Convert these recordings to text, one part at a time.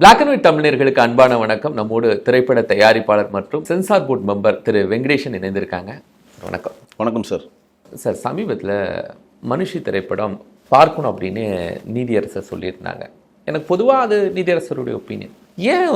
Black and white தமிழர்களுக்கு அன்பான வணக்கம். நம்மோடு திரைப்பட தயாரிப்பாளர் மற்றும் censor board member Thiru Venkatesan இணைந்திருக்காங்க. வணக்கம். வணக்கம் சார். சார் சமீபத்தில் மனுஷி திரைப்படம் பார்க்கணும் அப்படின்னு நீதியரசர் சொல்லியிருந்தாங்க. எனக்கு பொதுவாக அது நீதியரசருடைய ஒப்பீனியன். ஏன்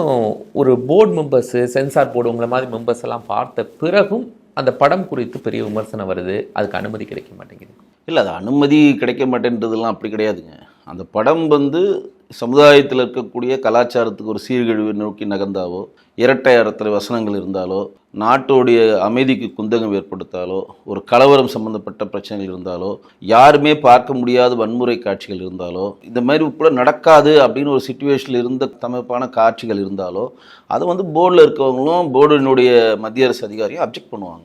ஒரு போர்டு மெம்பர்ஸு சென்சார் போர்டு உங்களை மாதிரி மெம்பர்ஸ் எல்லாம் பார்த்த பிறகும் அந்த படம் குறித்து பெரிய விமர்சனம் வருது? அதுக்கு அனுமதி கிடைக்க மாட்டேங்குது. இல்லை அது அனுமதி கிடைக்க மாட்டேன்றதெல்லாம் அப்படி கிடையாதுங்க. அந்த படம் வந்து சமுதாயத்தில் இருக்கக்கூடிய கலாச்சாரத்துக்கு ஒரு சீர்கழிவு நோக்கி நகர்ந்தாவோ இரட்டை அறத்துல வசனங்கள் இருந்தாலோ நாட்டோடைய அமைதிக்கு குந்தகம் ஏற்படுத்தாலோ ஒரு கலவரம் சம்பந்தப்பட்ட பிரச்சனைகள் இருந்தாலோ யாருமே பார்க்க முடியாத வன்முறை காட்சிகள் இருந்தாலோ இந்த மாதிரி கூட நடக்காது அப்படின்னு ஒரு சுச்சுவேஷனில் இருந்த தமைப்பான காட்சிகள் இருந்தாலோ அதை வந்து போர்டில் இருக்கவங்களும் போர்டினுடைய மத்திய அரசு அதிகாரியும் அப்ஜெக்ட் பண்ணுவாங்க.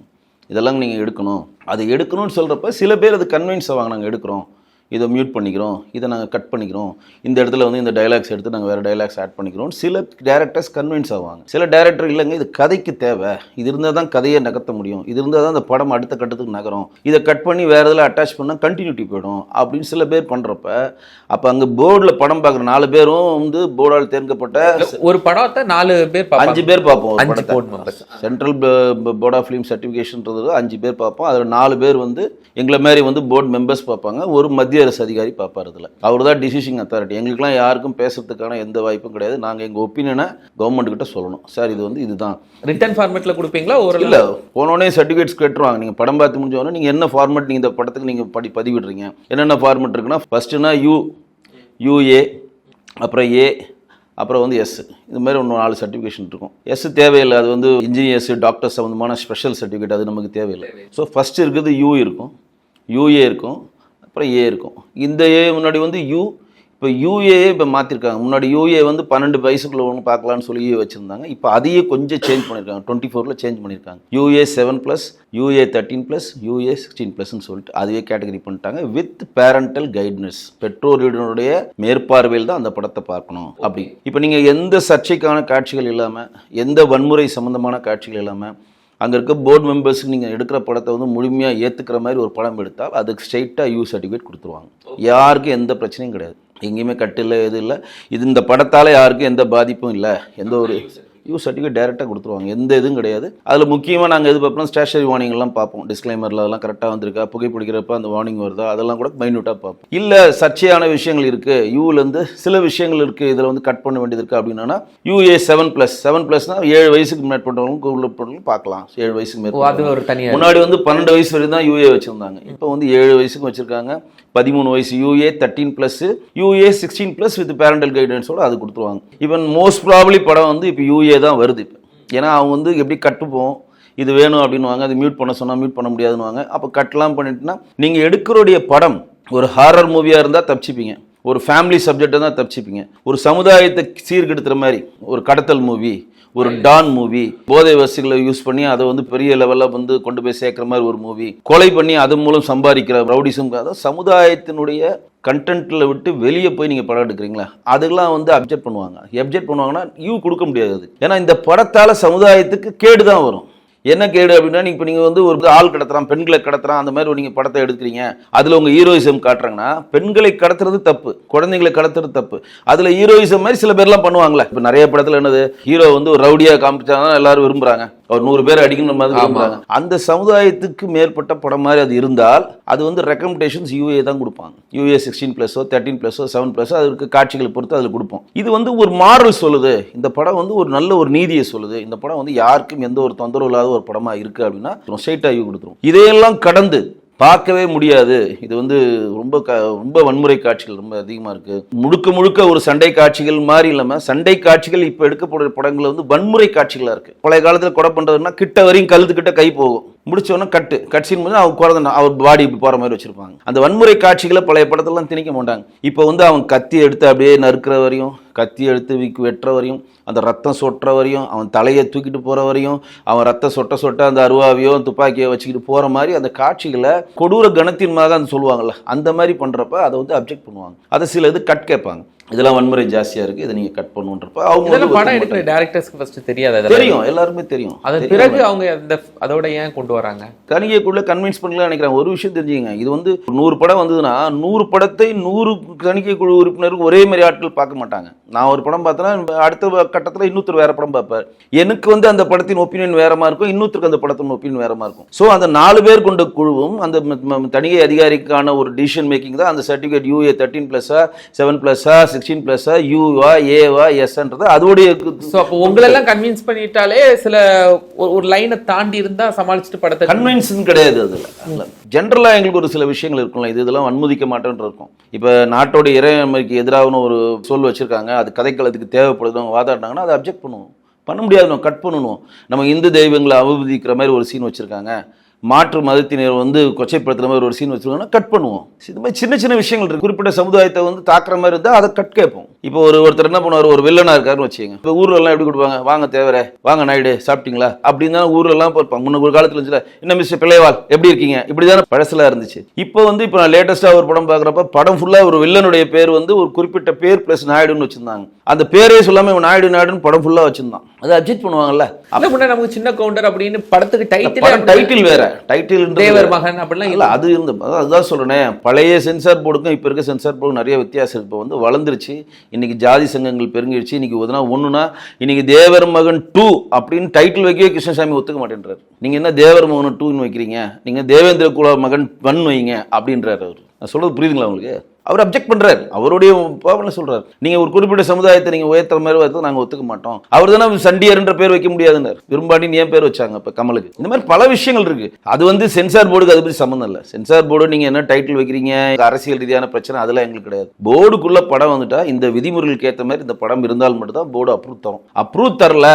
இதெல்லாம் நீங்கள் எடுக்கணும். அதை எடுக்கணும்னு சொல்கிறப்ப சில பேர் அது கன்வின்ஸ் ஆவாங்க நாங்கள் எடுக்கிறோம். இதை மியூட் பண்ணிக்கிறோம் இதை நாங்கள் கட் பண்ணிக்கிறோம். இந்த இடத்துல வந்து இந்த டைலாக்ஸ் எடுத்து நாங்கள் வேறு டைலாக்ஸ் ஆட் பண்ணிக்கிறோம். சில டேரக்டர்ஸ் கன்வின்ஸ் ஆவாங்க. சில டேரக்டர் இல்லைங்க இது கதைக்கு தேவை. இது இருந்தால் தான் கதையை நகர்த்த முடியும். இது இருந்தால் தான் அந்த படம் அடுத்த கட்டத்துக்கு நகரும். இதை கட் பண்ணி வேறு இதில் அட்டாச் பண்ணால் கண்டினியூட்டி போயிடும் அப்படின்னு சில பேர் பண்ணுறப்ப அப்போ அங்கே போர்டில் படம் பார்க்குற நாலு பேரும் வந்து போர்டால் தேர்ந்தப்பட்ட ஒரு படத்தை நாலு பேர். அஞ்சு பேர் பார்ப்போம் அஞ்சு படத்தை. சென்ட்ரல் போர்ட் ஆஃப் ஃபிலிம் சர்டிஃபிகேஷன்ன்றது அஞ்சு பேர் பார்ப்போம். அதில் நாலு பேர் வந்து எங்களை மாதிரி வந்து போர்டு மெம்பர்ஸ் பார்ப்பாங்க. ஒரு மத்திய அரசு அதிகாரி பார்ப்பார் இதில் அவர் தான் டிசிஷன் அத்தாரிட்டி எங்களுக்குலாம் யாருக்கும் பேசுறதுக்கான எந்த வாய்ப்பும் கிடையாது. நாங்கள் எங்கள் ஒப்பீனியனை கவர்மெண்ட் கிட்ட சொல்லணும். சார் இது வந்து இதுதான். ரிட்டர்ன் ஃபார்மேட்ல கொடுப்பீங்களா? ஒரு இல்லை போனோடனே சர்டிஃபிகேட்ஸ் கேட்டுருவாங்க. நீங்கள் படம் பார்த்து முடிஞ்ச உடனே நீங்கள் என்ன ஃபார்மெட் நீங்கள் இந்த படத்துக்கு நீங்கள் படி பதிவிடுறீங்க? என்னென்ன ஃபார்மெட் இருக்குன்னா ஃபஸ்ட்டுனா யூ யூஏ அப்புறம் ஏ அப்புறம் வந்து எஸ் இது மாதிரி ஒன்று நாலு சர்டிஃபிகேஷன் இருக்கும். எஸ் தேவையில்லை. அது வந்து இன்ஜினியர்ஸ் டாக்டர் சம்மந்தமான ஸ்பெஷல் சர்டிஃபிகேட் அது நமக்கு தேவையில்லை. ஸோ ஃபஸ்ட்டு இருக்கிறது யூ இருக்கும். யூஏ இருக்கும். அப்புறம் ஏ இருக்கும். இந்த ஏ முன்னாடி வந்து யூ இப்போ யூஏ இப்போ மாற்றிருக்காங்க முன்னாடி யூஏ வந்து பன்னெண்டு வயசுக்குள்ள ஒன்று பார்க்கலான்னு சொல்லி வச்சுருந்தாங்க. இப்போ அதையே கொஞ்சம் சேஞ்ச் பண்ணியிருக்காங்க டுவெண்ட்டி ஃபோரில் சேஞ்ச் பண்ணியிருக்காங்க UA seven plus UA thirteen plus UA sixteen ப்ளஸ்ன்னு சொல்லிட்டு அதுவே கேட்டகரி பண்ணிட்டாங்க. வித் பேரண்டல் கைட்னஸ் பெற்றோருடைய மேற்பார்வையில் தான் அந்த படத்தை பார்க்கணும். அப்படி. இப்போ நீங்கள் எந்த சர்ச்சைக்கான காட்சிகள் இல்லாமல் எந்த வன்முறை சம்மந்தமான காட்சிகள் இல்லாமல் அங்கே இருக்க போர்டு மெம்பர்ஸ்க்கு நீங்கள் எடுக்கிற படத்தை வந்து முழுமையாக ஏற்றுக்கிற மாதிரி ஒரு படம் எடுத்தால் அதுக்கு ஸ்ட்ரைட்டாக யூ சர்டிஃபிகேட் கொடுத்துருவாங்க. யாருக்கும் எந்த பிரச்சனையும் கிடையாது. எங்கேயுமே கட்டு இல்லை எதுவும் இல்லை. இது இந்த படத்தால் யாருக்கும் எந்த பாதிப்பும் இல்லை. எந்த ஒரு யூ சர்டிஃபிகேட் டேரெக்டாக கொடுத்துருவாங்க. எந்த இதுவும் கிடையாது. அதில் முக்கியமாக நாங்கள் எது பார்ப்போம் ஸ்டேஷனரி வார்னிங்லாம் பார்ப்போம். டிஸ்க்ளைமரில் அதெல்லாம் கரெக்டாக வந்திருக்கா? புகைப்பிடிக்கிறப்ப அந்த வார்னிங் வருதா? அதெல்லாம் கூட மைன்யூட்டாக பார்ப்போம். இல்லை சர்ச்சையான விஷயங்கள் இருக்குது யூலேருந்து சில விஷயங்கள் இருக்குது இதில் வந்து கட் பண்ண வேண்டியது இருக்குது அப்படின்னா யூஏ செவன் ப்ளஸ் செவன் ப்ளஸ்னால் ஏழு வயசுக்கு மேற்பட்டவங்களும் உள்ளப்பட்டவங்களும் பார்க்கலாம். ஏழு வயசுக்கு மேற்பட்ட முன்னாடி வந்து பன்னெண்டு வயசு வரைக்கும் தான் யூஏ வச்சுருந்தாங்க. இப்போ வந்து ஏழு வயசுக்கு வச்சுருக்காங்க. பதிமூணு வயசு UA thirteen plus UA sixteen plus with parental கைடன்ஸோட அது கொடுத்துருவாங்க. ஈவன் மோஸ்ட் ப்ராப்ளி படம் வந்து இப்போ யூஏ தான் வருது இப்போ. ஏன்னா அவங்க வந்து எப்படி கட்டுப்போம்? இது வேணும் அப்படின்னுவாங்க. அது மியூட் பண்ண சொன்னால் மியூட் பண்ண முடியாதுன்னுவாங்க. அப்போ கட்லாம் பண்ணிட்டுனா நீங்கள் எடுக்கிறோடைய படம் ஒரு ஹாரர் மூவியாக இருந்தால் தப்பிச்சிப்பீங்க. ஒரு ஃபேமிலி சப்ஜெக்டை தான் தப்பிச்சிப்பீங்க. ஒரு சமுதாயத்தை சீர்கெடுத்துற மாதிரி ஒரு கடத்தல் மூவி ஒரு டான் மூவி போதை வசதிகளை யூஸ் பண்ணி அதை வந்து பெரிய லெவலில் வந்து கொண்டு போய் சேர்க்குற மாதிரி ஒரு மூவி கொலை பண்ணி அது மூலம் சம்பாதிக்கிற ரவுடிசம் சமுதாயத்தினுடைய கண்டென்ட்டில் விட்டு வெளியே போய் நீங்கள் படம் எடுக்கிறீங்களா? அதெல்லாம் வந்து அப்ஜெக்ட் பண்ணுவாங்க. அப்ஜெக்ட் பண்ணுவாங்கன்னா யூ கொடுக்க முடியாது. ஏன்னா இந்த படத்தால் சமுதாயத்துக்கு கேடு தான் வரும். என்ன கேடு அப்படின்னா நீங்கள் இப்போ நீங்கள் வந்து ஒரு ஆள் கடத்துறான் பெண்களை கடத்துறான் அந்த மாதிரி நீங்கள் படத்தை எடுக்கிறீங்க. அதில் உங்கள் ஹீரோயிசம் காட்டுறாங்கன்னா பெண்களை கடத்துறது தப்பு குழந்தைங்களை கடத்துறது தப்பு. அதில் ஹீரோயிசம் மாதிரி சில பேர்லாம் பண்ணுவாங்களே இப்போ நிறைய படத்தில் என்னது ஹீரோ வந்து ஒரு ரவுடியாக காமிச்சா தான் எல்லாரும் விரும்புகிறாங்க ஒரு நூறு பேர் அடிக்கணுன்ற மாதிரி அந்த சமுதாயத்துக்கு மேற்பட்ட படம் மாதிரி அது இருந்தால் அது வந்து ரெக்கமெண்டேஷன்ஸ் யூஏ தான் கொடுப்பாங்க. யூஏ சிக்ஸ்டீன் ப்ளஸோ தேர்ட்டீன் ப்ளஸோ செவன் ப்ளஸோ அதற்கு காட்சிகளை பொறுத்து அதில் கொடுப்போம். இது வந்து ஒரு மாரல் சொல்லுது. இந்த படம் வந்து ஒரு நல்ல ஒரு நீதியை சொல்லுது. இந்த படம் வந்து யாருக்கும் எந்த ஒரு தொந்தரவு இல்லாத ஒரு படமா இருக்கு அப்படின்னா ஸ்ட்ரைட்டாக யூ கொடுத்துரும் இதையெல்லாம் கடந்து பார்க்கவே முடியாது. இது வந்து ரொம்ப க ரொம்ப வன்முறை காட்சிகள் ரொம்ப அதிகமாக இருக்குது முழுக்க முழுக்க ஒரு சண்டை காட்சிகள் மாதிரி இல்லாமல் சண்டை காட்சிகள் இப்போ எடுக்கப்படுற படங்கள் வந்து வன்முறை காட்சிகளாக இருக்குது பழைய காலத்தில் கொலை பண்ணுறதுன்னா கிட்ட வரையும் கழுத்துக்கிட்ட கை போகும். முடிச்ச கட்டு கட்சியின் போது அவன் குறந்த அவர் பாடி இப்படி போகிற மாதிரி வச்சுருப்பாங்க. அந்த வன்முறை காட்சிகளை பழைய படத்தெல்லாம் திணிக்க மாட்டாங்க. இப்போ வந்து அவன் கத்தி எடுத்து அப்படியே நறுக்கிற வரையும் கத்தி எடுத்து விக்கு வெட்டுற வரையும் அந்த ரத்தம் சொட்டுற வரையும் அவன் தலையை தூக்கிட்டு போகிற வரையும் அவன் ரத்தம் சொட்ட சொட்ட அந்த அருவாவையோ துப்பாக்கியோ வச்சுக்கிட்டு போகிற மாதிரி அந்த காட்சிகளை கொடூர கணத்தின் மாதிரி தான் சொல்லுவாங்கள்ல அந்த மாதிரி பண்ணுறப்ப அதை வந்து அப்ஜெக்ட் பண்ணுவாங்க. அதை சில இது கட் கேட்பாங்க. இதெல்லாம் வன்முறை ஜாஸ்தியா இருக்கு. இதை நீங்க கட் பண்ணுன்றப்ப அவங்க படம் எடுக்கிற. டேரக்டர்ஸ்க்கு ஃபர்ஸ்ட் தெரியாது. தெரியும் எல்லாருமே தெரியும். தெரியும். பிறகு அவங்க அந்த அதோட ஏன் கொண்டு வராங்க? தணிக்கைக்குள்ள கன்வின்ஸ் பண்ணலாம் நினைக்கிறேன். ஒரு விஷயம் தெரிஞ்சுங்க இது வந்து நூறு படம் வந்ததுன்னா நூறு படத்தை நூறு தணிக்கை குழு உறுப்பினருக்கு ஒரே மாதிரி ஆட்கள் பார்க்க மாட்டாங்க. நான் ஒரு படம் பார்த்தேன்னா அடுத்த கட்டத்தில் இன்னொருத்தர் வேற படம் பார்ப்பார். எனக்கு வந்து அந்த படத்தின் ஒப்பீனியன் வேறமா இருக்கும். இன்னொருத்தருக்கு அந்த படத்தின் ஒப்பீனியன் வேறமா இருக்கும். ஸோ அந்த நாலு பேர் கொண்ட குழுவும் அந்த தணிக்கை அதிகாரிக்கான ஒரு டிசிஷன் மேக்கிங் தான். அந்த சர்டிஃபிகேட் யூஏ தேர்ட்டின் ப்ளஸ்ஸா செவன் ப்ளஸ்ஸா சிக்ஸ்டீன் ப்ளஸ்ஸா யூவா ஏவா எஸ்ன்றது அதோடைய சோ அப்போ உங்களெல்லாம் கன்வின்ஸ் பண்ணிட்டாலே சில ஒரு- லைனை தாண்டி இருந்தா சமாளிச்சுட்டு படத்தை கன்வின்ஸ்னு கிடையாது அதில். ஜென்ரலாக எங்களுக்கு ஒரு சில விஷயங்கள் இருக்கும்ல. இது இதெல்லாம் அனுமதிக்க மாட்டேன்னு இருக்கும். இப்போ நாட்டோட இறையாண்மைக்கு எதிராகனு ஒரு சொல் வச்சுருக்காங்க. அது கதைக்களத்துக்கு தேவைப்படுது அவங்க வாதாடினாங்கன்னா அதை அப்ஜெக்ட் பண்ணுவோம். பண்ண முடியாது. கட் பண்ணணும். நம்ம இந்து தெய்வங்களை அவமதிக்கிற மாதிரி ஒரு சீன் வச்சுருக்காங்க. மாற்று மதத்தினர் வந்து கொச்சைப்படுத்துற மாதிரி ஒரு சீன் வச்சுருக்காங்கன்னா கட் பண்ணுவோம். இது மாதிரி சின்ன சின்ன விஷயங்கள் இருக்கு. குறிப்பிட்ட சமுதாயத்தை வந்து தாக்குற மாதிரி இருந்தால் அதை கட் கேட்போம். இப்போ ஒரு ஒருத்தர் என்ன பண்ணுவார்? ஒரு வில்லனா இருக்காருன்னு வச்சுக்கோங்க. இப்போ ஊர்ல எல்லாம் எப்படி கொடுப்பாங்க? வாங்க தேவரே. வாங்க நாயுடு. சாப்பிட்டீங்களா? அப்படின்னு தான் ஊர்ல எல்லாம் இருப்பாங்க முன்ன ஒரு காலத்துல இருந்துச்சுல என்ன மிஸ்டர் பிள்ளைவால் எப்படி இருக்கீங்க? இப்படி தானே பழசுல இருந்துச்சு. இப்போ வந்து இப்போ நான் லேட்டஸ்டா ஒரு படம் பார்க்குறப்ப படம் ஃபுல்லா ஒரு வில்லனுடைய பேர் வந்து ஒரு குறிப்பிட்ட பேர் பிளஸ் நாயுடுன்னு வச்சிருந்தாங்க. அந்த பேரே சொல்லாம இவன் நாயுடு நாயுடுன்னு படம் ஃபுல்லா வச்சிருந்தான். அதை அப்ஜெக்ட் பண்ணுவாங்கல்ல. முன்னாடி நமக்கு சின்ன கவுண்டர் அப்படின்னு படத்துக்கு டைட்டில் டைட்டில் வேற. டைட்டில் தேவர் மகன் அப்படிலாம் இல்ல. அது இருந்து அதுதான் சொல்றேனே. பழைய சென்சார் போர்டுக்கும் இப்போ இருக்க சென்சார் போர்டு நிறைய வித்தியாசம் இப்போ வந்து வளர்ந்துருச்சு. இன்னைக்கு ஜாதி சங்கங்கள் பெருங்கிடுச்சு இன்னைக்கு ஒதுனா ஒண்ணுனா இன்னைக்கு தேவர் மகன் டூ அப்படின்னு டைட்டில் வைக்கவே கிருஷ்ணசாமி ஒத்துக்க மாட்டேன்றாரு. நீங்க என்ன தேவர் மகன் டூன்னு வைக்கிறீங்க? நீங்க தேவேந்திர குல மகன் ஒன் வைங்க அப்படின்றாரு அவர். நான் சொல்றது புரியுதுங்களா உங்களுக்கு? அவர் அப்ஜெக்ட் பண்றாரு. அவருடைய பாவனை சொல்றாரு. நீங்க ஒரு குறிப்பிட்ட சமுதாயத்தை நீங்க உயர்த்துற மாதிரி வைத்து நாங்க ஒத்துக்க மாட்டோம். அவர் தானே சண்டியர்ன்ற பேர் வைக்க முடியாதுன்னு விரும்பாண்டின்னு ஏன் பேர் வச்சாங்க இப்ப கமலுக்கு? இந்த மாதிரி பல விஷயங்கள் இருக்கு. அது வந்து சென்சார் போர்டுக்கு அதை பத்தி சம்மந்தம் இல்லை. சென்சார் போர்டு நீங்க என்ன டைட்டில் வைக்கிறீங்க? அரசியல் ரீதியான பிரச்சனை அதெல்லாம் எங்களுக்கு கிடையாது. போர்டுக்குள்ள படம் வந்துட்டா இந்த விதிமுறைகளுக்கு ஏற்ற மாதிரி இந்த படம் இருந்தால் மட்டும் தான் போர்டு அப்ரூவ் தரும். அப்ரூவ் தரல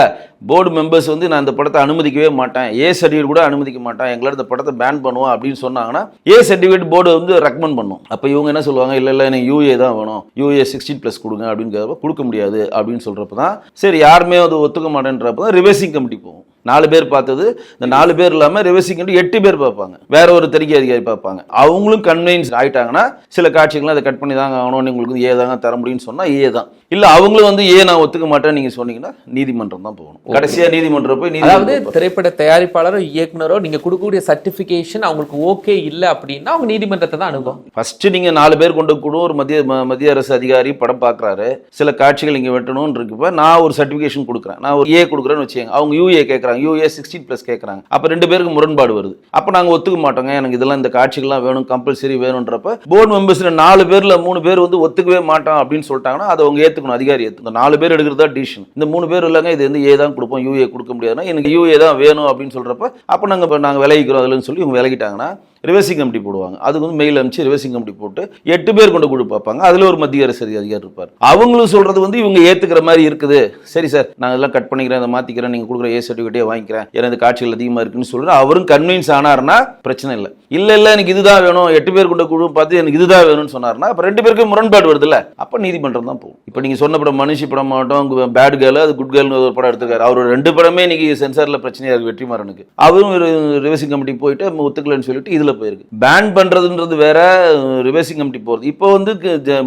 போர்டு மெம்பர்ஸ் வந்து நான் இந்த படத்தை அனுமதிக்கவே மாட்டேன். ஏ சர்டிஃபிகேட் கூட அனுமதிக்க மாட்டேன். எங்களால் இந்த படத்தை பேன் பண்ணுவோம் அப்படின்னு சொன்னாங்கன்னா ஏ சர்டிஃபிகேட் போர்டு வந்து ரெக்கமெண்ட் பண்ணும். அப்போ இவங்க என்ன சொல்லுவாங்க? இல்லை இல்லை எனக்கு யூஏ தான் வேணும். யூஏ சிக்ஸ்டீன் ப்ளஸ் கொடுங்க அப்படின்னு கொடுக்க முடியாது அப்படின்னு சொல்கிறப்ப தான் சரி யாருமே அது ஒத்துக்க மாட்டேன்றப்ப தான் ரிவர்சிங் கமிட்டி போகும். நாலு பேர் பார்த்தது இந்த நாலு பேர் இல்லாமல் ரிவர்சிங் எட்டு பேர் பார்ப்பாங்க. வேற ஒரு தணிக்கை அதிகாரி பார்ப்பாங்க. அவங்களும் கன்வின்ஸ் ஆயிட்டாங்கன்னா சில காட்சிகளை அதை கட் பண்ணி தாங்க ஆகணும் உங்களுக்கு ஏ தாங்க தர முடியும்னு சொன்னால் ஏ தான். இல்லை அவங்களும் வந்து ஏ நான் ஒத்துக்க மாட்டேன்னு நீங்கள் சொன்னீங்கன்னா நீதிமன்றம் தான் போகணும். கடைசியாக நீதிமன்றம் போய் அதாவது திரைப்பட தயாரிப்பாளரோ இயக்குனரோ நீங்க கொடுக்கக்கூடிய சர்டிபிகேஷன் அவங்களுக்கு ஓகே இல்ல அப்படின்னா அவங்க நீதிமன்றத்தை தான் அணுகும். ஃபர்ஸ்ட் நீங்க நாலு பேர் கொண்ட குழு ஒரு மத்திய மத்திய அரசு அதிகாரி படம் பார்க்குறாரு. சில காட்சிகள் இங்க வெட்டணும்னு இருக்குப்ப நான் ஒரு சர்டிஃபிகேஷன் கொடுக்குறேன். நான் ஒரு ஏ கொடுக்குறேன்னு வச்சுக்கோங்க. அவங்க யூஏ கேட்குறாங்க. யூஏ சிக்ஸ்டீன் ப்ளஸ் கேட்குறாங்க அப்போ ரெண்டு பேருக்கு முரண்பாடு வருது. அப்போ நாங்கள் ஒத்துக்க மாட்டோங்க. எனக்கு இதெல்லாம் இந்த காட்சிகள்லாம் வேணும் கம்பல்சரி வேணுன்றப்ப போர்டு மெம்பர்ஸில் நாலு பேரில் மூணு பேர் வந்து ஒத்துக்கவே மாட்டோம் அப்படின்னு சொல்லிட்டாங்கன்னா அதை அவங்க ஏற்றுக்கணும் அதிகாரி ஏத்துக்கணும். நாலு பேர் எடுக்கிறதா டிசிஷன் இந்த மூணு பேர் இல்லைங்க இது வந்து ஏ தான் கொடுப்போம் யூஏ கொடுக்க முடியாதுன்னா எனக்கு யூஏ தான் வேணும் அப்படின்னு சொல்கிறப்ப அப்போ நாங்கள் இப்போ நாங்கள் விலகிக்கிறோம் அதுலன்னு சொல்லி இவங்க விலகிட்டாங்கன்னா ரிவர்சிங் கமிட்டி போடுவாங்க. அதுக்கு வந்து மெயில் அனுப்பிச்சு ரிவர்சிங் கமிட்டி போட்டு எட்டு பேர் கொண்டு குழு பார்ப்பாங்க. அதில் ஒரு மத்திய அரசு அதிகாரி இருப்பார். அவங்களும் சொல்றது வந்து இவங்க ஏத்துக்கிற மாதிரி இருக்குது. சரி சார் நான் இதெல்லாம் கட் பண்ணிக்கிறேன் அதை மாத்திக்கிறேன் நீங்க கொடுக்குற ஏ சர்டிஃபிகேட்டே வாங்கிக்கிறேன் ஏன்னா காட்சிகள் அதிகமா இருக்குன்னு சொல்றேன் அவரும் கன்வின்ஸ் ஆனாருன்னா பிரச்சனை இல்லை. இல்ல இல்ல எனக்கு இதுதான் வேணும். எட்டு பேர் கொண்ட குழு பார்த்து எனக்கு இதுதான் வேணும்னு சொன்னாருன்னா அப்ப ரெண்டு பேருக்கும் முரண்பாடு வருதுல்ல. அப்ப நீதிமன்றம் தான் போகும். இப்போ நீங்க சொன்ன படம் மனுஷி படம் மாவட்டம் பேட் கேர்ள் அது குட் கேர்ள்னு ஒரு படம் எடுத்துருக்காரு. அவர் ரெண்டு படமே இன்னைக்கு சென்சார்ல பிரச்சனையா இருக்கு வெற்றிமாறனுக்கு. அவரும் ரிவர்சிங் கமிட்டி போயிட்டு ஒத்துக்கலன்னு சொல்லிட்டு இதுல போயிருக்கு. பேன் பண்றதுன்றது வேற ரிவர்சிங் கமிட்டி போறது. இப்போ வந்து